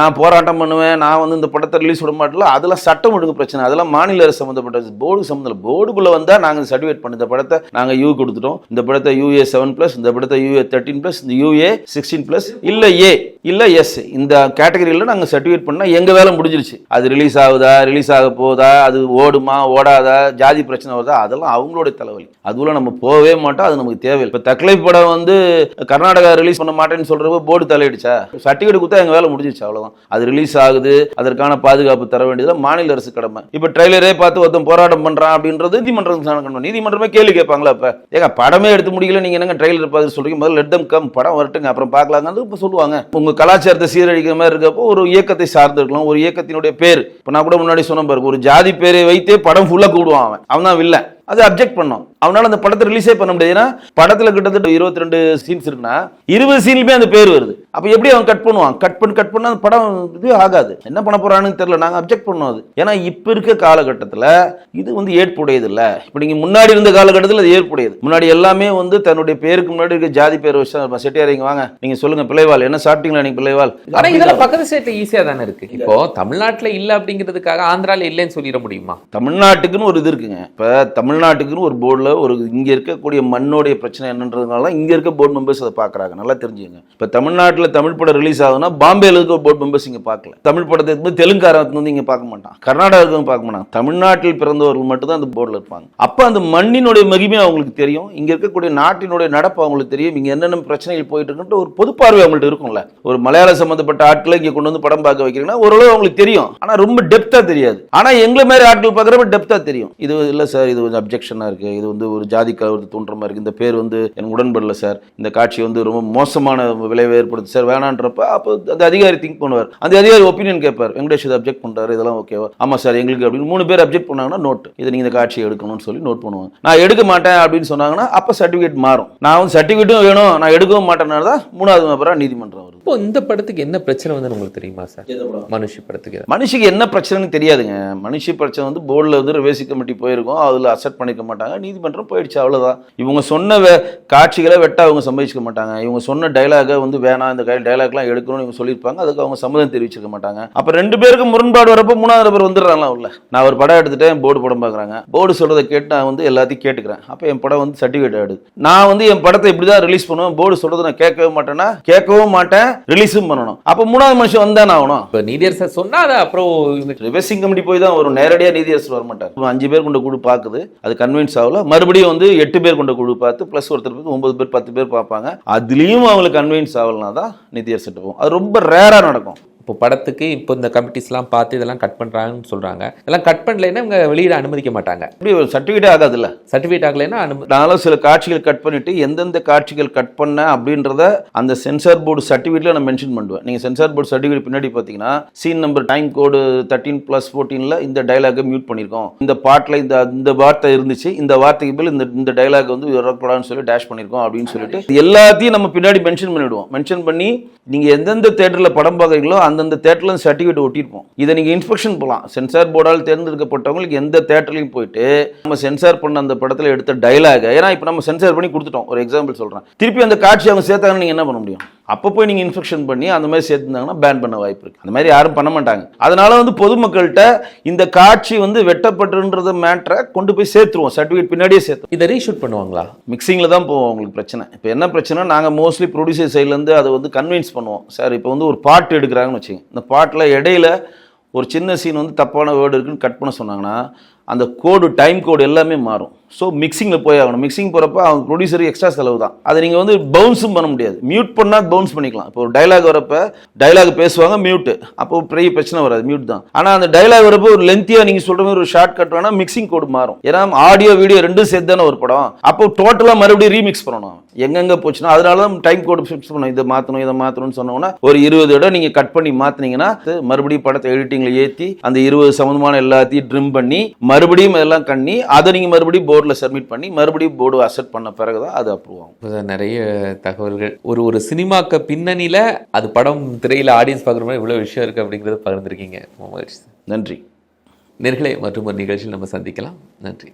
நான் போராட்டம் பண்ணுவேன் நான் வந்து இந்த படத்தை ரிலீஸ் விட மாட்டேன் அதெல்லாம் சட்டம் ஒழுங்கு பிரச்சனை. அதெல்லாம் மாநில அரசு சம்மந்தப்பட்டது போர்டு சம்மந்தம் போர்டுக்குள்ளே வந்தால் நாங்கள் சர்டிஃபிகேட் பண்ண இந்த படத்தை நாங்க யூ கொடுத்துட்டோம். இந்த படத்தை யூஏ செவன் பிளஸ் இந்த படத்தை யூஏ தேர்ட்டின் பிளஸ் இந்த யூஏ சிக்ஸ்டீன் பிளஸ் இல்ல ஏ இல்ல எஸ் இந்த கேட்டகரியில நாங்க சர்டிஃபிகேட் பண்ணா எங்க வேலை முடிஞ்சிருச்சு. அது ரிலீஸ் ஆகுதா ரிலீஸ் ஆக போதா அது ஓடுமா ஓடாதா ஜாதி பிரச்சனை வருதா அதெல்லாம் அவங்களோட தலைவலி. அதுல நம்ம போகவே மாட்டோம் அது நமக்கு தேவையில்லை. இப்ப தக்லை படம் வந்து கர்நாடகா ரிலீஸ் பண்ண மாட்டேன்னு சொல்றப்ப போர்டு தலையிடுச்சா? சர்டிஃபிகேட் கொடுத்தா எங்க வேலை முடிஞ்சிருச்சு அவ்வளவுதான். அது ரிலீஸ் ஆகுது அதற்கான பாதுகாப்பு தர வேண்டியது மாநில அரசு கடமை. இப்ப ட்ரெய்லரே பார்த்து ஒருத்தன் போராட்டம் பண்றான் அப்படின்றது நீதிமன்றம் நீதிமன்றமே கேள்வி கேட்பாங்களா இப்போ ஏங்க படமே எடுத்து முடியல நீங்க என்னங்க ட்ரெயிலர் பார்த்து சொல்றீங்க? முதல்ல லெட்டம் கம் படம் வரட்டுங்க அப்புறம் பார்க்கலாங்க. இப்போ சொல்லுவாங்க. உங்க கலாச்சாரத்தை சீரழிக்கிற மாதிரி இருக்கப்போ ஒரு இயக்கத்தை சார்ந்து இருக்கலாம். ஒரு இயக்கத்தினுடைய பேர். இப்போ நான் கூட முன்னாடி சொன்ன பாருங்க ஒரு ஜாதி பேரை வைத்தே படம் ஃபுல்லா கூடுவான் அவன். அவன் தான் வில்லன் அது அப்ஜெக்ட் பண்ணோம். அவனால அந்த படத்தை ரிலீஸே பண்ண முடியாது. ஏன்னா படத்துல கிட்டத்தட்ட இருபத்தி ரெண்டு சீன்ஸ் இருக்குன்னா இருபது சீன்லுமே அந்த பேர் வருது. அப்ப எப்படி அவன் கட் பண்ணுவான்? கட் பண்ணி கட் பண்ணா அந்த படம் இது ஆகாது. என்ன பண்ண போறான்னு தெரியல. நாங்க அப்ஜெக்ட் பண்ணோம் அது. ஏன்னா இப்ப இருக்க காலகட்டத்துல இது வந்து ஏற்புடையது இல்ல இப்ப நீங்க முன்னாடி இருந்த காலகட்டத்தில் அது ஏற்புடையது. முன்னாடி எல்லாமே வந்து தன்னுடைய பேருக்கு முன்னாடி இருக்க ஜாதி பேர் வச்சு செட்டியார் இங்க வாங்க. நீங்க சொல்லுங்க பிள்ளைவாள். என்ன சாப்பிட்டீங்களா நீங்க பிள்ளைவாள்? ஆனா இதெல்லாம் பக்கத்து ஸ்டேட்ல ஈஸியா தானே இருக்கு. இப்போ தமிழ்நாட்டுல இல்ல அப்படிங்கிறதுக்காக ஆந்திரால இல்லைன்னு சொல்லிட முடியுமா? தமிழ்நாட்டுக்குன்னு ஒரு இது இருக்குங்க. இப்போ தமிழ்நாட்டுக்குன்னு ஒரு போர்டில் ஒரு இங்கே இருக்கக்கூடிய மண்ணோடைய பிரச்சனை என்னன்றதுனால இங்கே இருக்க போர்டு மெம்பர்ஸ் அதை பார்க்குறாங்க. நல்லா தெரிஞ்சுங்க இப்போ தமிழ்நாட்டில் தமிழ் படம் ரிலீஸ் ஆகுதுன்னா பாம்பேல இருக்க போர்டு மெம்பர்ஸ் இங்கே பார்க்கல. தமிழ் படத்தை எடுத்து தெலுங்காரத்து வந்து இங்கே பார்க்க மாட்டான். கர்நாடகாவுக்கு பார்க்க மாட்டான். தமிழ்நாட்டில் பிறந்தவர்கள் மட்டும்தான் அந்த போர்டில் இருப்பாங்க. அப்போ அந்த மண்ணினுடைய மகிமை அவங்களுக்கு தெரியும். இங்கே இருக்கக்கூடிய நாட்டினுடைய நடப்பு அவங்களுக்கு தெரியும். இங்கே என்னென்ன பிரச்சனைகள் போயிட்டு இருக்குன்ற ஒரு பொது பார்வை அவங்கள்ட்ட இருக்கும்ல. ஒரு மலையாள சம்மந்தப்பட்ட ஆட்களை இங்கே கொண்டு வந்து படம் பார்க்க வைக்கிறீங்கன்னா ஓரளவு அவங்களுக்கு தெரியும். ஆனால் ரொம்ப டெப்த்தாக தெரியாது. ஆனால் எங்களை மாதிரி ஆட்கள் பார்க்குறப்ப டெப்த்தாக தெரியும். இது இல்லை சார் இது கொஞ்சம் அப்ஜெக்ஷனாக இருக்குது இது வந்து ஒரு ஜாதி கருத்து தோன்ற மாதிரி இருக்குது இந்த பேர் வந்து எனக்கு உடன்படல சார் இந்த காட்சி வந்து ரொம்ப மோசமான விளைவை ஏற்படுத்து சார் வேணான்றப்ப அப்போ அந்த அதிகாரி திங்க் பண்ணுவார். அந்த அதிகாரி ஒப்பீனியன் கேட்பார். வெங்கடேஷ் இதை அப்ஜெக்ட் பண்ணுறாரு இதெல்லாம் ஓகேவா ஆமாம் சார் எங்களுக்கு அப்படின்னு மூணு பேர் அப்ஜெக்ட் பண்ணாங்கன்னா நோட் இதை நீங்கள் இந்த காட்சியை எடுக்கணும்னு சொல்லி நோட் பண்ணுவாங்க. நான் எடுக்க மாட்டேன் அப்படின்னு சொன்னாங்கன்னா அப்போ சர்டிஃபிகேட் மாறும். நான் வந்து சர்டிஃபிகேட்டும் வேணும். நான் எடுக்கவும் மாட்டேன்னா தான் மூணாவது நபராக நீதிமன்றம் இப்போ இந்த படத்துக்கு என்ன பிரச்சனை வந்து உங்களுக்கு தெரியுமா சார்? மனுஷி படத்துக்கு. மனுஷிக்கு என்ன பிரச்சனைன்னு தெரியாதுங்க. மனுஷி பிரச்சனை வந்து போர்டில் வந்து ரிவேசி கமிட்டி போயிருக்கோம். அதில் அக்செப்ட் பண்ணிக்க மாட்டாங்க. நீதிமன்றம் போயிடுச்சு அவ்வளோதான் இவங்க சொன்ன காட்சிகளை வெட்ட அவங்க சம்மதிச்சிக்க மாட்டாங்க. இவங்க சொன்ன டைலாகை வந்து வேணாம் இந்த டைலாக்லாம் எடுக்கணும்னு இவங்க சொல்லியிருப்பாங்க. அதுக்கு அவங்க சம்மதம் தெரிவிச்சிருக்க மாட்டாங்க. அப்போ ரெண்டு பேருக்கு முரண்பாடு வரப்போ மூணாவது நபர் வந்துடுறாங்களா உள்ள நான் ஒரு படம் எடுத்துட்டேன் போர்டு படம் பார்க்குறாங்க போர்டு சொல்கிறத கேட்டு நான் வந்து எல்லாத்தையும் கேட்டுக்கிறேன். அப்போ என் படம் வந்து சர்டிஃபிகேட் ஆகிடுது நான் வந்து என் படத்தை இப்படி தான் ரிலீஸ் பண்ணுவேன். போர்டு சொல்கிறத நான் கேட்கவே மாட்டேன்னா கேட்கவும் மாட்டேன். ரிலீஸும் பண்ணணும். அப்போ மூணாவது மனுஷன் வந்தானே ஆகணும்? இப்போ நீதியரசர் சொன்னா அதை அப்புறம் ரிவர்சிங் கமிட்டி போய் தான் வரும். நேரடியாக நீதியரசர் வர மாட்டார். அஞ்சு பேர் கொண்ட குழு பார்க்குது. அது கன்வின்ஸ் ஆகல. மறுபடியும் வந்து எட்டு பேர் கொண்ட குழு பார்த்து ப்ளஸ் ஒருத்தர் ஒன்பது பேர் பத்து பேர் பார்ப்பாங்க. அதுலேயும் அவங்களுக்கு கன்வின்ஸ் ஆகலனா தான் நீதியரசர்கிட்ட போகும் அது ரொம்ப ரேராக நடக்கும். இப்போ படத்துக்கு இப்போ இந்த கமிட்டிஸ்லாம் பார்த்து இதெல்லாம் கட் பண்றாங்கன்னு சொல்றாங்க. இதெல்லாம் கட் பண்ணலைன்னா இவங்க வெளியிட அனுமதிக்க மாட்டாங்க. இப்படி ஒரு சர்டிஃபிகேட்டே ஆகாதுல்ல? சர்டிஃபிகேட் ஆகலைன்னா அனுமதி நானும் சில காட்சிகள் கட் பண்ணிட்டு எந்தெந்த காட்சிகள் கட் பண்ண அப்படின்றத அந்த சென்சார் போர்டு சர்டிஃபிகேட்ல நான் மென்ஷன் பண்ணுவேன். நீங்க சென்சார் போர்டு சர்டிஃபிகேட் பின்னாடி பார்த்தீங்கன்னா scene number time code thirteen plus ஃபோர்டீன்ல இந்த டைலாகை மியூட் பண்ணியிருக்கோம். இந்த பாட்டில் இந்த இந்த வார்த்தை இருந்துச்சு இந்த வார்த்தைக்கு மேல் இந்த இந்த டைலாக் வந்து வரக்கூடாதுன்னு சொல்லி டேஷ் பண்ணியிருக்கோம் அப்படின்னு சொல்லிட்டு எல்லாத்தையும் நம்ம பின்னாடி மென்ஷன் பண்ணிவிடுவோம் மென்ஷன் பண்ணி நீங்க எந்தெந்த தேட்டரில் படம் பார்க்குறீங்களோ அந்தந்த தேட்டர்லேருந்து சர்டிஃபிகேட் ஒட்டியிருப்போம். இதை நீங்க இன்ஸ்பெக்ஷன் போகலாம் சென்சார் போர்டால் தேர்ந்தெடுக்கப்பட்டவங்களுக்கு எந்த தேட்டர்லையும் போயிட்டு நம்ம சென்சார் பண்ண அந்த படத்தில் எடுத்த டைலாக ஏன்னா இப்போ நம்ம சென்சார் பண்ணி கொடுத்துட்டோம். ஒரு எக்ஸாம்பிள் சொல்கிறேன் திருப்பி அந்த காட்சி அவங்க சேர்த்தாங்கன்னு நீங்கள் என்ன பண்ண முடியும்? அப்போ போய் நீங்கள் இன்ஸ்பெக்ஷன் பண்ணி அந்த மாதிரி சேர்த்துருந்தாங்கன்னா பேன் பண்ண வாய்ப்பு இருக்கு. அந்த மாதிரி யாரும் பண்ண மாட்டாங்க. அதனால வந்து பொதுமக்கள்கிட்ட இந்த காட்சி வந்து வெட்டப்பட்டுன்றத மேட்ரை கொண்டு போய் சேர்த்துருவோம். சர்டிஃபிகேட் பின்னாடியே சேர்த்துருவோம். இதை ரீஷூட் பண்ணுவாங்களா? மிக்சிங்கில் தான் போவோம் உங்களுக்கு பிரச்சனை. இப்போ என்ன பிரச்சனை நாங்கள் மோஸ்ட்லி ப்ரொடியூசர் சைட்லேருந்து அதை வந்து கன்வின்ஸ் பண்ணுவோம். சார் இப்போ வந்து ஒரு பாட்டு எடுக்கிறாங்கன்னு வச்சுங்க இந்த பாட்டில் இடையில ஒரு சின்ன சீன் வந்து தப்பான வேர்டு இருக்குன்னு கட் பண்ண சொன்னாங்கன்னா அந்த கோடு டைம் கோடு எல்லாமே மாறும். ஸோ மிக்சிங்கில் போய் ஆகணும். மிக்சிங் போகிறப்ப அவங்க ப்ரொடியூசருக்கு எக்ஸ்ட்ரா செலவு தான். அதை நீங்கள் வந்து பவுன்ஸும் பண்ண முடியாது. மியூட் பண்ணால் பவுன்ஸ் பண்ணிக்கலாம். இப்போ ஒரு டைலாக் வரப்ப டைலாக் பேசுவாங்க மியூட் அப்போ பெரிய பிரச்சனை வராது. மியூட் தான். ஆனால் அந்த டைலாக் வரப்போ ஒரு லென்த்தியாக நீங்கள் சொல்கிற மாதிரி ஒரு ஷார்ட் கட் வேணால் மிக்சிங் கோடு மாறும். ஏன்னா ஆடியோ வீடியோ ரெண்டும் சேர்த்து தானே ஒரு படம். அப்போ டோட்டலாக மறுபடியும் ரீமிக்ஸ் பண்ணணும். எங்கெங்கே போச்சுன்னா அதனால தான் டைம் கோடு ஃபிக்ஸ் பண்ணணும். இதை மாற்றணும் இதை மாற்றணும்னு சொன்னோன்னா ஒரு இருபது இடம் நீங்கள் கட் பண்ணி மாற்றினீங்கன்னா மறுபடியும் படத்தை எடிட்டிங்கில் ஏற்றி அந்த இருபது சம்மந்தமான எல்லாத்தையும் ட்ரிம் பண்ணி மறுபடியும் இதெல்லாம் பண்ணி அதை நீங்கள் மறுபடியும் போர்டில் சப்மிட் பண்ணி மறுபடியும் போர்டு அசெப்ட் பண்ண பிறகு தான் அது அப்ரூவ் ஆகும். நிறைய தகவல்கள். ஒரு ஒரு சினிமாக்க பின்னணியில் அது படம் திரையில் ஆடியன்ஸ் பார்க்குற மாதிரி இவ்வளோ விஷயம் இருக்குது அப்படிங்கிறத பகிர்ந்துருக்கீங்க. மகிழ்ச்சி. நன்றி. நேர்களே மற்றும் ஒரு நிகழ்ச்சியில் நம்ம சந்திக்கலாம். நன்றி.